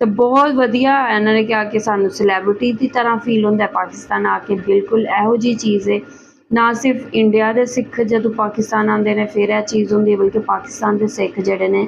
S3: ਤੇ ਬਹੁਤ ਵਧੀਆ ਇਹਨਾਂ ਨੇ ਕਿਹਾ ਕਿ ਸਾਨੂੰ ਸੈਲੈਬ੍ਰਿਟੀ ਦੀ ਤਰ੍ਹਾਂ ਫੀਲ ਹੁੰਦਾ ਪਾਕਿਸਤਾਨ ਆ ਕੇ ਬਿਲਕੁਲ ਇਹੋ ਜੀ ਚੀਜ਼ ਹੈ। ਨਾ ਸਿਰਫ ਇੰਡੀਆ ਦੇ ਸਿੱਖ ਜਦੋਂ ਪਾਕਿਸਤਾਨ ਆਉਂਦੇ ਨੇ, ਫਿਰ ਇਹ ਚੀਜ਼ ਹੁੰਦੀ ਹੈ, ਬਲਕਿ ਪਾਕਿਸਤਾਨ ਦੇ ਸਿੱਖ ਜਿਹੜੇ ਨੇ,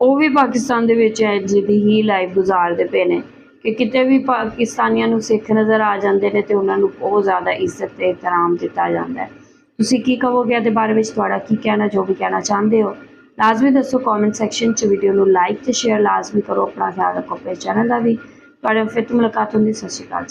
S3: ਉਹ ਵੀ ਪਾਕਿਸਤਾਨ ਦੇ ਵਿੱਚ ਹੈ ਜਿਹਦੀ ਹੀ ਲਾਈਫ ਗੁਜ਼ਾਰਦੇ ਪਏ ਨੇ। ਕਿ ਕਿਤੇ ਵੀ ਪਾਕਿਸਤਾਨੀਆਂ ਨੂੰ ਸਿੱਖ ਨਜ਼ਰ ਆ ਜਾਂਦੇ ਨੇ ਤੇ ਉਹਨਾਂ ਨੂੰ ਬਹੁਤ ਜ਼ਿਆਦਾ ਇੱਜ਼ਤ ਤੇ ਇਤਰਾਮ ਦਿੱਤਾ ਜਾਂਦਾ ਹੈ। ਤੁਸੀਂ ਕੀ ਕਹੋਗੇ ਇਹਦੇ ਬਾਰੇ ਵਿੱਚ? ਤੁਹਾਡਾ ਕੀ ਕਹਿਣਾ, ਜੋ ਵੀ ਕਹਿਣਾ ਚਾਹੁੰਦੇ ਹੋ? ਲਾਜ਼ਮੀ ਦੱਸੋ ਕਮੈਂਟ ਸੈਕਸ਼ਨ 'ਚ ਵੀਡੀਓ ਨੂੰ ਲਾਈਕ ਤੇ ਸ਼ੇਅਰ ਲਾਜ਼ਮੀ ਕਰੋ। ਆਪਣਾ ਖਿਆਲ ਰੱਖੋ ਆਪਣੇ ਚੈਨਲ ਦਾ ਵੀ। ਤੁਹਾਡੇ ਫਿਰ ਤੋਂ ਮੁਲਾਕਾਤ ਹੁੰਦੀ। ਸਤਿ ਸ਼੍ਰੀ ਅਕਾਲ